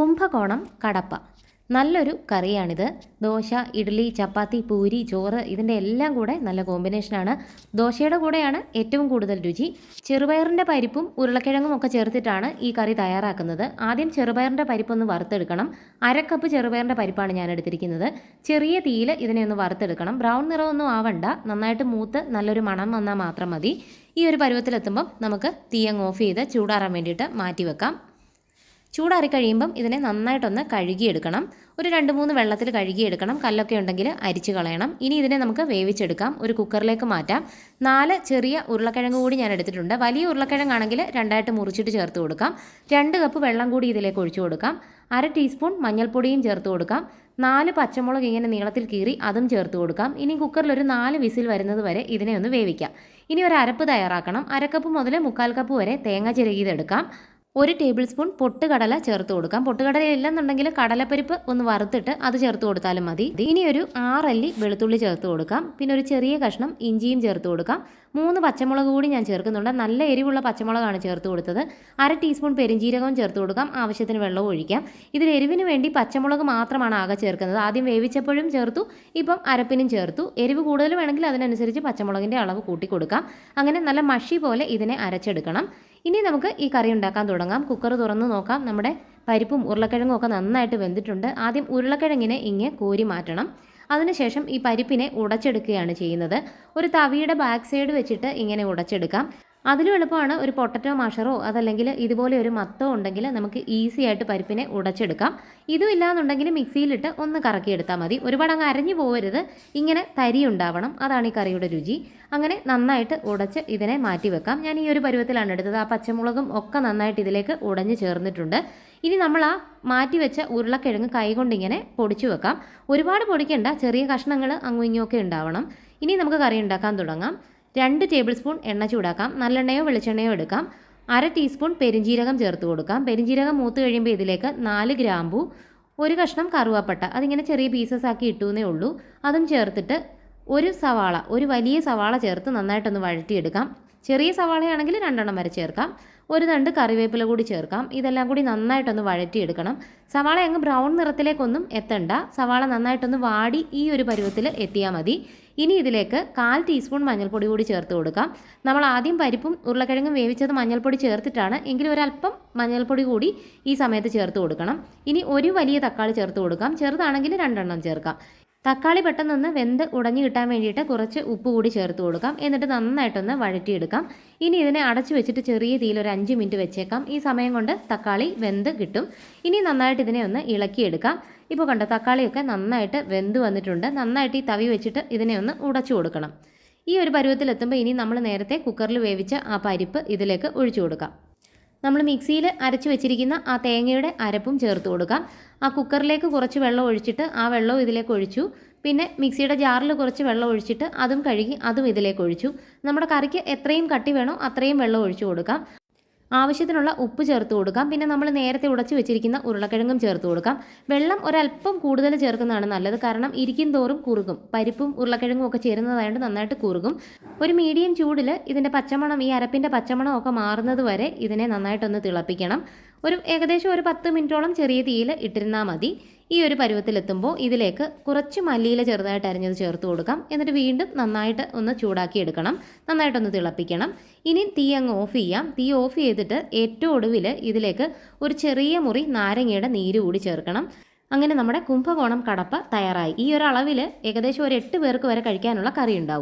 കുംഭകോണം കടപ്പ. നല്ലൊരു കറിയാണിത്. ദോശ ഇഡ്ഡലി ചപ്പാത്തി പൂരി ചോറ് ഇതിന്റെ എല്ലാം കൂടെ നല്ല കോമ്പിനേഷനാണ് ദോശയുടെ കൂടെയാണ് ഏറ്റവും കൂടുതൽ രുചി. ചെറുപയറിന്റെ പരിപ്പും ഉരുളക്കിഴങ്ങും ഒക്കെ ചേർത്തിട്ടാണ് ഈ കറി തയ്യാറാക്കുന്നത്. ആദ്യം ചെറുപയറിന്റെ പരിപ്പൊന്ന് വറുത്തെടുക്കണം. അരക്കപ്പ് ചെറുപയറിന്റെ പരിപ്പാണ് ഞാൻ എടുത്തിരിക്കുന്നത്. ചെറിയ തീയിൽ ഇതിനെ ഒന്ന് വറുത്തെടുക്കണം. ബ്രൗൺ നിറമൊന്നും ആവണ്ട. നന്നായിട്ട് മൂത്ത് നല്ലൊരു മണം വന്നാൽ മാത്രം മതി. ഈ ഒരു പരുവത്തിലെത്തുമ്പം നമുക്ക് തീയങ്ങ് ഓഫ് ചെയ്ത് ചൂടാറാൻ വേണ്ടിയിട്ട് മാറ്റി വെക്കാം. ചൂടാറി കഴിയുമ്പം ഇതിനെ നന്നായിട്ടൊന്ന് കഴുകിയെടുക്കണം. ഒരു രണ്ട് മൂന്ന് വെള്ളത്തിൽ കഴുകിയെടുക്കണം. കല്ലൊക്കെ ഉണ്ടെങ്കിൽ അരിച്ച് കളയണം. ഇനി ഇതിനെ നമുക്ക് വേവിച്ചെടുക്കാം. ഒരു കുക്കറിലേക്ക് മാറ്റാം. നാല് ചെറിയ ഉരുളക്കിഴങ്ങ് കൂടി ഞാൻ എടുത്തിട്ടുണ്ട്. വലിയ ഉരുളക്കിഴങ്ങാണെങ്കിൽ രണ്ടായിട്ട് മുറിച്ചിട്ട് ചേർത്ത് കൊടുക്കാം. രണ്ട് കപ്പ് വെള്ളം കൂടി ഇതിലേക്ക് ഒഴിച്ചു കൊടുക്കാം. അര ടീസ്പൂൺ മഞ്ഞൾപ്പൊടിയും ചേർത്ത് കൊടുക്കാം. നാല് പച്ചമുളക് ഇങ്ങനെ നീളത്തിൽ കീറി അതും ചേർത്ത് കൊടുക്കാം. ഇനി കുക്കറിൽ ഒരു നാല് വിസിൽ വരുന്നത് വരെ ഇതിനെ ഒന്ന് വേവിക്കാം. ഇനി ഒരു അരപ്പ് തയ്യാറാക്കണം. അരക്കപ്പ് മുതൽ മുക്കാൽ കപ്പ് വരെ തേങ്ങ ചിരകിയതെടുക്കാം. ഒരു ടേബിൾ സ്പൂൺ പൊട്ടുകടല ചേർത്ത് കൊടുക്കാം. പൊട്ടുകടല ഇല്ലെന്നുണ്ടെങ്കിൽ കടലപ്പരിപ്പ് ഒന്ന് വറുത്തിട്ട് അത് ചേർത്ത് കൊടുത്താലും മതി. ഇനി ഒരു ആറല്ലി വെളുത്തുള്ളി ചേർത്ത് കൊടുക്കാം. പിന്നെ ഒരു ചെറിയ കഷ്ണം ഇഞ്ചിയും ചേർത്ത് കൊടുക്കാം. മൂന്ന് പച്ചമുളക് കൂടി ഞാൻ ചേർക്കുന്നുണ്ട്. നല്ല എരിവുള്ള പച്ചമുളകാണ് ചേർത്ത് കൊടുത്തത്. അര ടീസ്പൂൺ പെരിഞ്ജീരകവും ചേർത്ത് കൊടുക്കാം. ആവശ്യത്തിന് വെള്ളവും ഒഴിക്കാം. ഇതിൽ എരിവിന് വേണ്ടി പച്ചമുളക് മാത്രമാണ് ആകെ ചേർക്കുന്നത്. ആദ്യം വേവിച്ചപ്പോഴും ചേർത്തു ഇപ്പം അരപ്പിനും ചേർത്തു. എരിവ് കൂടുതൽ വേണമെങ്കിൽ അതിനനുസരിച്ച് പച്ചമുളകിന്റെ അളവ് കൂട്ടി കൊടുക്കാം അങ്ങനെ നല്ല മഷി പോലെ ഇതിനെ അരച്ചെടുക്കണം. ഇനി നമുക്ക് ഈ കറി ഉണ്ടാക്കാൻ തുടങ്ങാം. കുക്കർ തുറന്ന് നോക്കാം. നമ്മുടെ പരിപ്പും ഉരുളക്കിഴങ്ങും ഒക്കെ നന്നായിട്ട് വെന്തിട്ടുണ്ട്. ആദ്യം ഉരുളക്കിഴങ്ങിനെ ഇങ്ങനെ കോരി മാറ്റണം. അതിനുശേഷം ഈ പരിപ്പിനെ ഉടച്ചെടുക്കുകയാണ് ചെയ്യുന്നത്. ഒരു തവിയുടെ ബാക്ക് സൈഡ് വെച്ചിട്ട് ഇങ്ങനെ ഉടച്ചെടുക്കാം. അതിലും എളുപ്പമാണ് ഒരു പൊട്ടറ്റോ മാഷറോ അതല്ലെങ്കിൽ ഇതുപോലെ ഒരു മത്തോ ഉണ്ടെങ്കിൽ നമുക്ക് ഈസി ആയിട്ട് പരിപ്പിനെ ഉടച്ചെടുക്കാം. ഇതും ഇല്ലാന്നുണ്ടെങ്കിൽ മിക്സിയിലിട്ട് ഒന്ന് കറക്കിയെടുത്താൽ മതി. ഒരുപാട് അങ്ങ് അരഞ്ഞു പോകരുത്. ഇങ്ങനെ തരി ഉണ്ടാവണം. അതാണ് ഈ കറിയുടെ രുചി. അങ്ങനെ നന്നായിട്ട് ഉടച്ച് ഇതിനെ മാറ്റി വെക്കാം. ഞാൻ ഈ ഒരു പരുവത്തിലാണ് എടുത്തത്. ആ പച്ചമുളകും ഒക്കെ നന്നായിട്ട് ഇതിലേക്ക് ഉടഞ്ഞു ചേർന്നിട്ടുണ്ട്. ഇനി നമ്മൾ ആ മാറ്റി വെച്ച ഉരുളക്കിഴങ്ങ് കൈകൊണ്ട് ഇങ്ങനെ പൊടിച്ചു വെക്കാം. ഒരുപാട് പൊടിക്കേണ്ട. ചെറിയ കഷ്ണങ്ങൾ അങ്ങും ഇങ്ങുമൊക്കെ ഉണ്ടാവണം. ഇനി നമുക്ക് കറി ഉണ്ടാക്കാൻ തുടങ്ങാം. രണ്ട് ടേബിൾ സ്പൂൺ എണ്ണ ചൂടാക്കാം. നല്ലെണ്ണയോ വെളിച്ചെണ്ണയോ എടുക്കാം. അര ടീസ്പൂൺ പെരിഞ്ജീരകം ചേർത്ത് കൊടുക്കാം. പെരിഞ്ജീരകം മൂത്ത് കഴിയുമ്പോൾ ഇതിലേക്ക് നാല് ഗ്രാമ്പു ഒരു കഷ്ണം കറുവാപ്പട്ട അതിങ്ങനെ ചെറിയ പീസസ് ആക്കി ഇട്ടുവെന്നേ ഉള്ളൂ. അതും ചേർത്തിട്ട് ഒരു സവാള ഒരു വലിയ സവാള ചേർത്ത് നന്നായിട്ടൊന്ന് വഴറ്റിയെടുക്കാം. ചെറിയ സവാളയാണെങ്കിൽ രണ്ടെണ്ണം വരെ ചേർക്കാം. ഒരു തണ്ട് കറിവേപ്പില കൂടി ചേർക്കാം. ഇതെല്ലാം കൂടി നന്നായിട്ടൊന്ന് വഴറ്റിയെടുക്കണം. സവാള അങ്ങ് ബ്രൗൺ നിറത്തിലേക്കൊന്നും എത്തണ്ട. സവാള നന്നായിട്ടൊന്ന് വാടി ഈ ഒരു പരുവത്തിൽ എത്തിയാൽ മതി. ഇനി ഇതിലേക്ക് കാൽ ടീസ്പൂൺ മഞ്ഞൾപ്പൊടി കൂടി ചേർത്ത് കൊടുക്കാം. നമ്മൾ ആദ്യം പരിപ്പും ഉരുളക്കിഴങ്ങും വേവിച്ചത് മഞ്ഞൾപ്പൊടി ചേർത്തിട്ടാണ്. എങ്കിലും ഒരല്പം മഞ്ഞൾപ്പൊടി കൂടി ഈ സമയത്ത് ചേർത്ത് കൊടുക്കണം. ഇനി ഒരു വലിയ തക്കാളി ചേർത്ത് കൊടുക്കാം. ചെറുതാണെങ്കിൽ രണ്ടെണ്ണം ചേർക്കാം. തക്കാളി പെട്ടെന്നൊന്ന് വെന്ത് ഉടഞ്ഞു കിട്ടാൻ വേണ്ടിയിട്ട് കുറച്ച് ഉപ്പ് കൂടി ചേർത്ത് കൊടുക്കാം. എന്നിട്ട് നന്നായിട്ടൊന്ന് വഴറ്റിയെടുക്കാം. ഇനി ഇതിനെ അടച്ചു വെച്ചിട്ട് ചെറിയ തീയിൽ ഒരു അഞ്ച് മിനിറ്റ് വെച്ചേക്കാം. ഈ സമയം കൊണ്ട് തക്കാളി വെന്ത് കിട്ടും. ഇനി നന്നായിട്ട് ഇതിനെ ഒന്ന് ഇളക്കിയെടുക്കാം. ഇപ്പോൾ കണ്ടോ തക്കാളിയൊക്കെ നന്നായിട്ട് വെന്ത് വന്നിട്ടുണ്ട്. നന്നായിട്ട് ഈ തവി വെച്ചിട്ട് ഇതിനെ ഒന്ന് ഉടച്ചു കൊടുക്കണം. ഈ ഒരു പരുവത്തിലെത്തുമ്പോൾ ഇനി നമ്മൾ നേരത്തെ കുക്കറിൽ വേവിച്ച ആ പരിപ്പ് ഇതിലേക്ക് ഒഴിച്ചു കൊടുക്കാം. നമ്മൾ മിക്സിയിൽ അരച്ച് വെച്ചിരിക്കുന്ന ആ തേങ്ങയുടെ അരപ്പും ചേർത്ത് കൊടുക്കാം ആ കുക്കറിലേക്ക് കുറച്ച് വെള്ളം ഒഴിച്ചിട്ട് ആ വെള്ളവും ഇതിലേക്ക് ഒഴിച്ചു. പിന്നെ മിക്സിയുടെ ജാറിൽ കുറച്ച് വെള്ളം ഒഴിച്ചിട്ട് അതും കഴുകി അതും ഇതിലേക്ക് ഒഴിച്ചു. നമ്മുടെ കറിക്ക് എത്രയും കട്ടി വേണോ അത്രയും വെള്ളം ഒഴിച്ചു കൊടുക്കാം. ആവശ്യത്തിനുള്ള ഉപ്പ് ചേർത്ത് കൊടുക്കാം. പിന്നെ നമ്മൾ നേരത്തെ ഉടച്ചു വെച്ചിരിക്കുന്ന ഉരുളക്കിഴങ്ങും ചേർത്ത് കൊടുക്കാം. വെള്ളം ഒരല്പം കൂടുതൽ ചേർക്കുന്നതാണ് നല്ലത്. കാരണം ഇരിക്കും തോറും കുറുകും. പരിപ്പും ഉരുളക്കിഴങ്ങും ഒക്കെ ചേരുന്നതായതുകൊണ്ട് നന്നായിട്ട് കുറുകും. ഒരു മീഡിയം ചൂടിൽ ഇതിന്റെ പച്ചമണം ഈ അരപ്പിന്റെ പച്ചമണം ഒക്കെ മാറുന്നത് വരെ ഇതിനെ നന്നായിട്ടൊന്ന് തിളപ്പിക്കണം. ഒരു ഏകദേശം ഒരു പത്ത് മിനിറ്റോളം ചെറിയ തീയിൽ ഇട്ടിരുന്നാൽ മതി. ഈ ഒരു പരുവത്തിലെത്തുമ്പോൾ ഇതിലേക്ക് കുറച്ച് മല്ലിയില ചെറുതായിട്ട് അരിഞ്ഞത് ചേർത്ത് കൊടുക്കാം. എന്നിട്ട് വീണ്ടും നന്നായിട്ട് ഒന്ന് ചൂടാക്കി എടുക്കണം. നന്നായിട്ടൊന്ന് തിളപ്പിക്കണം. ഇനി തീ അങ്ങ് ഓഫ് ചെയ്യാം. തീ ഓഫ് ചെയ്തിട്ട് ഏറ്റവും ഒടുവിൽ ഇതിലേക്ക് ഒരു ചെറിയ മുറി നാരങ്ങയുടെ നീര് കൂടി ചേർക്കണം. അങ്ങനെ നമ്മുടെ കുംഭകോണം കടപ്പ തയ്യാറായി. ഈ ഒരു അളവിൽ ഏകദേശം ഒരു എട്ട് പേർക്ക് വരെ കഴിക്കാനുള്ള കറി ഉണ്ടാവും.